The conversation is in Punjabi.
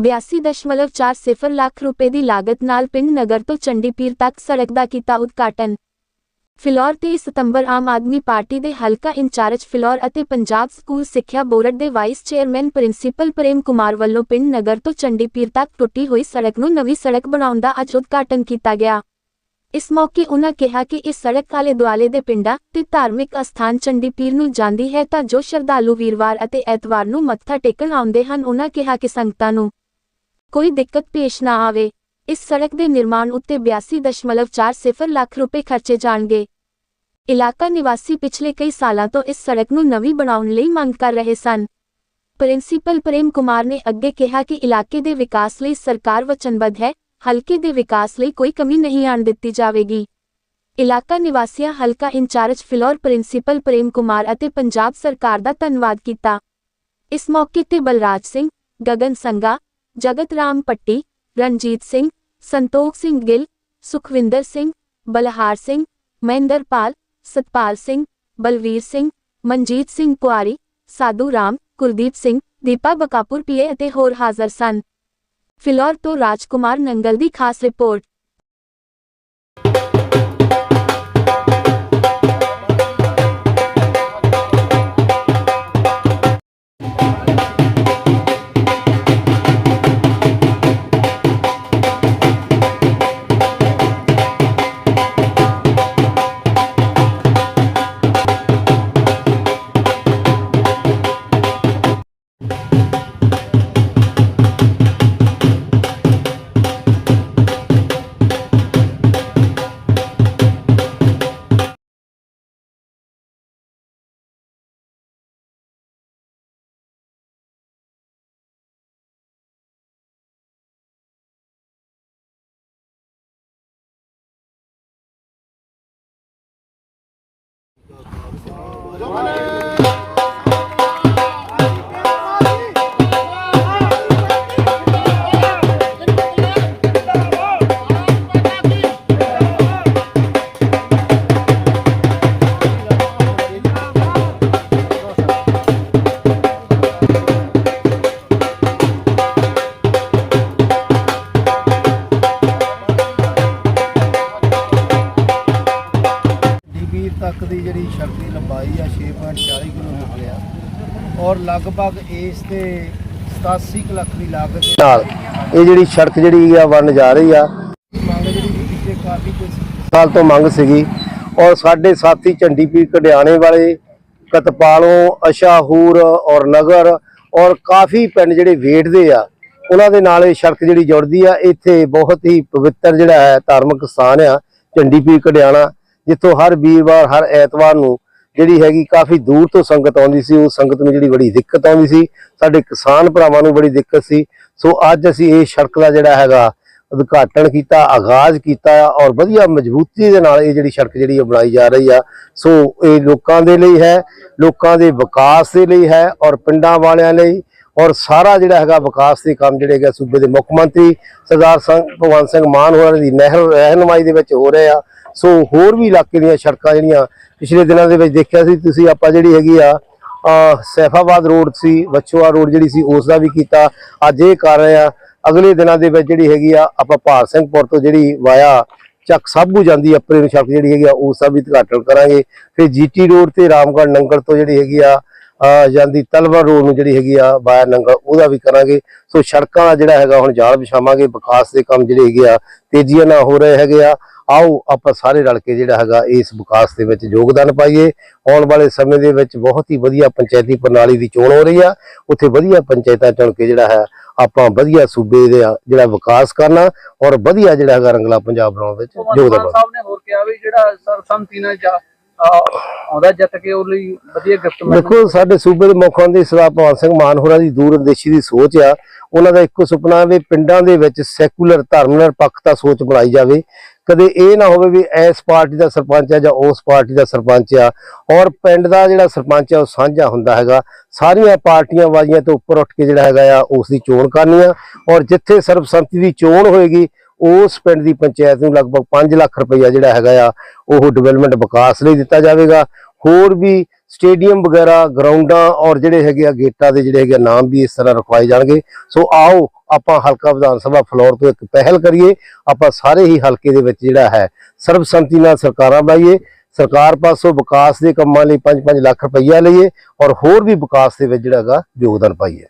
82.40 ਲੱਖ ਰੁਪਏ ਦੀ ਲਾਗਤ ਨਾਲ ਪਿੰਡ ਨਗਰ ਤੋਂ ਚੰਡੀਪੀਰ ਤੱਕ ਸੜਕ ਦਾ ਕੀਤਾ ਉਦਘਾਟਨ। ਫਿਲੌਰ 23 ਸਤੰਬਰ ਆਮ ਆਦਮੀ ਪਾਰਟੀ ਦੇ ਹਲਕਾ ਇੰਚਾਰਜ ਫਿਲੌਰ ਅਤੇ ਪੰਜਾਬ ਸਕੂਲ ਸਿੱਖਿਆ ਬੋਰਡ ਦੇ vice chairman principal Prem Kumar ਵੱਲੋਂ ਪਿੰਡ ਨਗਰ ਤੋਂ ਚੰਡੀਪੀਰ ਤੱਕ ਟੁੱਟੀ ਹੋਈ ਸੜਕ ਨੂੰ ਨਵੀਂ ਸੜਕ ਬਣਾਉਣ ਦਾ ਅੱਜ ਉਦਘਾਟਨ ਕੀਤਾ ਗਿਆ। ਇਸ ਮੌਕੇ ਉਨ੍ਹਾਂ ਕਿਹਾ ਕਿ ਇਸ ਸੜਕ ਆਲੇ ਦੁਆਲੇ ਦੇ ਪਿੰਡਾਂ ਤੇ ਧਾਰਮਿਕ ਅਸਥਾਨ ਚੰਡੀਪੀਰ ਨੂੰ ਜਾਂਦੀ ਹੈ ਤਾਂ ਜੋ ਸ਼ਰਧਾਲੂ ਵੀਰਵਾਰ ਅਤੇ ਐਤਵਾਰ ਨੂੰ ਮੱਥਾ ਟੇਕਣ ਆਉਂਦੇ ਹਨ ਉਹਨਾਂ ਕਿਹਾ ਕਿ ਸੰਗਤਾਂ ਨੂੰ ਕੋਈ ਦਿੱਕਤ ਪੇਸ਼ ਨਾ ਆਵੇ। ਇਸ ਸੜਕ ਦੇ ਨਿਰਮਾਣ ਉੱਤੇ 82.40 ਲੱਖ ਰੁਪਏ ਖਰਚੇ ਜਾਣਗੇ। ਇਲਾਕਾ ਨਿਵਾਸੀ ਪਿਛਲੇ ਕਈ ਸਾਲਾਂ ਤੋਂ ਇਸ ਸੜਕ ਨੂੰ ਨਵੀਂ ਬਣਾਉਣ ਲਈ ਮੰਗ ਕਰ ਰਹੇ ਸਨ। ਪ੍ਰਿੰਸੀਪਲ ਪ੍ਰੇਮ ਕੁਮਾਰ ਨੇ ਅੱਗੇ ਕਿਹਾ ਕਿ ਇਲਾਕੇ ਦੇ ਵਿਕਾਸ ਲਈ ਸਰਕਾਰ ਵਚਨਬੱਧ ਹੈ, ਹਲਕੇ ਦੇ ਵਿਕਾਸ ਲਈ ਕੋਈ ਕਮੀ ਨਹੀਂ ਆਣ ਦਿੱਤੀ ਜਾਵੇਗੀ। ਇਲਾਕਾ ਨਿਵਾਸੀਆਂ ਹਲਕਾ ਇੰਚਾਰਜ ਫਿਲੌਰ ਪ੍ਰਿੰਸੀਪਲ ਪ੍ਰੇਮ ਕੁਮਾਰ ਅਤੇ ਪੰਜਾਬ ਸਰਕਾਰ ਦਾ ਧੰਨਵਾਦ ਕੀਤਾ। ਇਸ ਮੌਕੇ ਤੇ ਬਲਰਾਜ ਸਿੰਘ, ਗਗਨ ਸੰਗਾ ਜਗਤ ਰਾਮ ਪੱਟੀ, ਰਣਜੀਤ ਸਿੰਘ, ਸੰਤੋਖ ਸਿੰਘ ਗਿੱਲ, ਸੁਖਵਿੰਦਰ ਸਿੰਘ, ਬਲਹਾਰ ਸਿੰਘ ਮਹਿੰਦਰਪਾਲ ਸਤਪਾਲ ਸਿੰਘ, ਬਲਵੀਰ ਸਿੰਘ, ਮਨਜੀਤ ਸਿੰਘ ਕੁਆਰੀ ਸਾਧੂ ਰਾਮ, ਕੁਲਦੀਪ ਸਿੰਘ, ਦੀਪਾ ਬਕਾਪੁਰ ਪੀਏ ਅਤੇ ਹੋਰ ਹਾਜ਼ਰ ਸਨ। ਫਿਲੌਰ ਤੋਂ ਰਾਜਕੁਮਾਰ ਨੰਗਲ ਦੀ ਖਾਸ ਰਿਪੋਰਟ। জমা ਤੱਕ ਦੀ ਜਿਹੜੀ ਸੜਕ ਦੀ ਲੰਬਾਈ ਆ 6.40 ਕਿਲੋਮੀਟਰ ਆ ਔਰ ਲਗਭਗ ਇਸ ਤੇ 87 ਕੁ ਲੱਖ ਦੀ ਲਾਗਤ ਦੇ ਨਾਲ ਇਹ ਜਿਹੜੀ ਸੜਕ ਜਿਹੜੀ ਆ ਬਣ ਜਾ ਰਹੀ ਆ। ਮੰਗ ਜਿਹੜੀ ਪਿਛਲੇ ਕਾਫੀ ਕੁਝ ਸਾਲ ਤੋਂ ਮੰਗ ਸੀਗੀ। ਔਰ ਸਾਡੇ ਸਾਥੀ ਝੰਡੀਪੀਰ ਕਢਿਆਣੇ ਵਾਲੇ ਕਤਪਾਲੋਂ ਅਸ਼ਾਹੂਰ ਔਰ ਨਗਰ ਔਰ ਕਾਫੀ ਪਿੰਡ ਜਿਹੜੇ ਵੇਟਦੇ ਆ ਉਹਨਾਂ ਦੇ ਨਾਲ ਇਹ ਸੜਕ ਜਿਹੜੀ ਜੁੜਦੀ ਆ ਇੱਥੇ ਬਹੁਤ ਹੀ ਪਵਿੱਤਰ ਜਿਹੜਾ ਹੈ ਧਾਰਮਿਕ ਸਥਾਨ ਆ ਝੰਡੀਪੀਰ ਕਢਿਆਣਾ। ਜਿੱਥੋਂ ਹਰ ਵੀਰਵਾਰ, ਹਰ ਐਤਵਾਰ ਨੂੰ ਜਿਹੜੀ ਹੈਗੀ ਕਾਫੀ ਦੂਰ ਤੋਂ ਸੰਗਤ ਆਉਂਦੀ ਸੀ, ਉਹ ਸੰਗਤ ਨੂੰ ਜਿਹੜੀ ਬੜੀ ਦਿੱਕਤ ਆਉਂਦੀ ਸੀ, ਸਾਡੇ ਕਿਸਾਨ ਭਰਾਵਾਂ ਨੂੰ ਬੜੀ ਦਿੱਕਤ ਸੀ। ਸੋ ਅੱਜ ਅਸੀਂ ਇਹ ਸੜਕ ਦਾ ਜਿਹੜਾ ਹੈਗਾ ਉਦਘਾਟਨ ਕੀਤਾ, ਆਗਾਜ਼ ਕੀਤਾ ਔਰ ਵਧੀਆ ਮਜ਼ਬੂਤੀ ਦੇ ਨਾਲ ਇਹ ਜਿਹੜੀ ਸੜਕ ਜਿਹੜੀ ਆ ਬਣਾਈ ਜਾ ਰਹੀ ਆ। ਸੋ ਇਹ ਲੋਕਾਂ ਦੇ ਲਈ ਹੈ, ਲੋਕਾਂ ਦੇ ਵਿਕਾਸ ਦੇ ਲਈ ਹੈ ਔਰ ਪਿੰਡਾਂ ਵਾਲਿਆਂ ਲਈ ਔਰ ਸਾਰਾ ਜਿਹੜਾ ਹੈਗਾ ਵਿਕਾਸ ਦੇ ਕੰਮ ਜਿਹੜੇ ਹੈਗਾ ਸੂਬੇ ਦੇ ਮੁੱਖ ਮੰਤਰੀ ਸਰਦਾਰ ਸਿੰਘ ਭਗਵੰਤ ਸਿੰਘ ਮਾਨ ਹੋਰਾਂ ਦੀ ਨਹਿਰ ਰਹਿਨਮਾਈ ਦੇ ਵਿੱਚ ਹੋ ਰਹੇ ਆ। ਸੋ ਹੋਰ ਵੀ ਇਲਾਕੇ ਦੀਆਂ ਸੜਕਾਂ ਜਿਹੜੀਆਂ ਪਿਛਲੇ ਦਿਨਾਂ ਦੇ ਵਿੱਚ ਦੇਖਿਆ ਸੀ, ਤੁਸੀਂ ਆਪਾਂ ਜਿਹੜੀ ਹੈਗੀ ਆ ਸੈਫਾਬਾਦ ਰੋਡ ਸੀ, ਵਛੋਆ ਰੋਡ ਜਿਹੜੀ ਸੀ ਉਸ ਦਾ ਵੀ ਕੀਤਾ। ਅੱਜ ਇਹ ਕਰ ਰਹੇ ਆ, ਅਗਲੇ ਦਿਨਾਂ ਦੇ ਵਿੱਚ ਜਿਹੜੀ ਹੈਗੀ ਆ, ਆਪਾਂ ਭਾਰ ਸਿੰਘਪੁਰ ਤੋਂ ਜਿਹੜੀ ਵਾਇਆ ਚੱਕ ਸਾਬੂ ਜਾਂਦੀ ਅਪਰੇ ਨੂੰ ਸੜਕ ਜਿਹੜੀ ਹੈਗੀ ਆ, ਉਸ ਦਾ ਵੀ ਉਦਘਾਟਨ ਕਰਾਂਗੇ। ਫਿਰ ਜੀਟੀ ਰੋਡ ਤੇ ਰਾਮਗੜ੍ਹ ਨੰਗਲ ਤੋਂ ਜਿਹੜੀ ਹੈਗੀ ਆ ਜਾਂਦੀ ਤਲਵਰ ਰੋਡ ਨੂੰ ਜਿਹੜੀ ਹੈਗੀ ਆ, ਵਾਇਆ ਨੰਗਲ, ਉਹਦਾ ਵੀ ਕਰਾਂਗੇ। ਸੋ ਸੜਕਾਂ ਦਾ ਜਿਹੜਾ ਹੈਗਾ, ਹੁਣ ਜਾਲ ਵਿਛਾਵਾਂਗੇ, ਵਿਕਾਸ ਦੇ ਕੰਮ ਜਿਹੜੇ ਹੈਗੇ ਆ, ਤੇਜ਼ੀਆਂ ਨਾਲ ਹੋ ਰਹੇ ਹੈਗੇ ਆ। ਆਓ ਆਪਾਂ ਸਾਰੇ ਰਲ ਕੇ ਜਿਹੜਾ ਹੈਗਾ ਇਸ ਵਿਕਾਸ ਦੇ ਵਿੱਚ ਯੋਗਦਾਨ ਪਾਈਏ। ਆਉਣ ਵਾਲੇ ਸਮੇਂ ਦੇ ਵਿੱਚ ਬਹੁਤ ਹੀ ਵਧੀਆ ਪੰਚਾਇਤੀ ਪ੍ਰਣਾਲੀ ਦੀ ਚੋਣ ਹੋ ਰਹੀ ਆ। ਉੱਥੇ ਵਧੀਆ ਪੰਚਾਇਤਾਂ ਚੁਣ ਕੇ ਜਿਹੜਾ ਹੈ ਆਪਾਂ ਵਧੀਆ ਸੂਬੇ ਦਾ ਜਿਹੜਾ ਵਿਕਾਸ ਕਰਨਾ ਔਰ ਵਧੀਆ ਜਿਹੜਾ ਹੈਗਾ ਰੰਗਲਾ ਪੰਜਾਬ ਬਣਾਉਣ ਵਿੱਚ ਯੋਗਦਾਨ ਪਾਉਣਾ। ਸਾਹਿਬ ਨੇ ਹੋਰ ਕਿਹਾ ਵੀ ਜਿਹੜਾ ਸਰਬਸੰਮਤੀ ਨਾਲ ਜਾ- ਅਹ ਆਉਂਦਾ ਜਿੱਤ ਕੇ ਉਹ ਲਈ ਵਧੀਆ ਗਿਫਟ ਮਿਲਣਾ ਦੇਖੋ, ਸਾਡੇ ਸੂਬੇ ਦੇ ਮੁੱਖ ਮੰਤਰੀ ਸਰਦਾਰ ਭਗਵੰਤ ਸਿੰਘ ਮਾਨ ਹੋਰਾਂ ਦੀ ਦੂਰਦੇਸ਼ੀ ਦੀ ਸੋਚ ਆ। ਉਹਨਾਂ ਦਾ ਇੱਕੋ ਸੁਪਨਾ ਵੀ ਪਿੰਡਾਂ ਦੇ ਵਿੱਚ ਸੈਕੂਲਰ ਧਰਮ ਨਿਰਪੱਖਤਾ ਸੋਚ ਬਣਾਈ ਜਾਵੇ। ਕਦੇ ਇਹ ਨਾ ਹੋਵੇ ਵੀ ਇਸ ਪਾਰਟੀ ਦਾ ਸਰਪੰਚ ਆ ਜਾਂ ਉਸ ਪਾਰਟੀ ਦਾ ਸਰਪੰਚ ਆ। ਔਰ ਪਿੰਡ ਦਾ ਜਿਹੜਾ ਸਰਪੰਚ ਆ, ਉਹ ਸਾਂਝਾ ਹੁੰਦਾ ਹੈਗਾ। ਸਾਰੀਆਂ ਪਾਰਟੀਆਂ ਵਾਜੀਆਂ ਤੋਂ ਉੱਪਰ ਉੱਠ ਕੇ ਜਿਹੜਾ ਹੈਗਾ ਆ, ਉਸ ਦੀ ਚੋਣ ਕਰਨੀ ਆ। ਔਰ ਜਿੱਥੇ ਸਰਬਸੰਮਤੀ ਦੀ ਚੋਣ ਹੋਏਗੀ ਉਸ ਪਿੰਡ ਦੀ ਪੰਚਾਇਤ ਨੂੰ ਲਗਭਗ 5 ਲੱਖ ਰੁਪਈਆ ਜਿਹੜਾ ਹੈਗਾ ਆ, ਉਹ ਡਿਵੈਲਪਮੈਂਟ ਵਿਕਾਸ ਲਈ ਦਿੱਤਾ ਜਾਵੇਗਾ। ਹੋਰ ਵੀ ਸਟੇਡੀਅਮ ਵਗੈਰਾ ਗਰਾਊਂਡਾਂ ਔਰ ਜਿਹੜੇ ਹੈਗੇ ਆ ਗੇਟਾਂ ਦੇ ਜਿਹੜੇ ਹੈਗੇ ਆ ਨਾਮ ਵੀ ਇਸ ਤਰ੍ਹਾਂ ਰਖਵਾਏ ਜਾਣਗੇ। ਸੋ ਆਓ ਆਪਾਂ ਹਲਕਾ ਵਿਧਾਨ ਸਭਾ ਫਲੋਰ ਤੋਂ ਇੱਕ ਪਹਿਲ ਕਰੀਏ। ਆਪਾਂ ਸਾਰੇ ਹੀ ਹਲਕੇ ਦੇ ਵਿੱਚ ਜਿਹੜਾ ਹੈ, ਸਰਬਸੰਮਤੀ ਨਾਲ ਸਰਕਾਰਾਂ ਬਣਾਈਏ। ਸਰਕਾਰ ਪਾਸੋਂ ਵਿਕਾਸ ਦੇ ਕੰਮਾਂ ਲਈ 5-5 ਲੱਖ ਰੁਪਈਆ ਲਈਏ ਔਰ ਹੋਰ ਵੀ ਵਿਕਾਸ ਦੇ ਵਿੱਚ ਜਿਹੜਾ ਹੈਗਾ ਯੋਗਦਾਨ ਪਾਈਏ।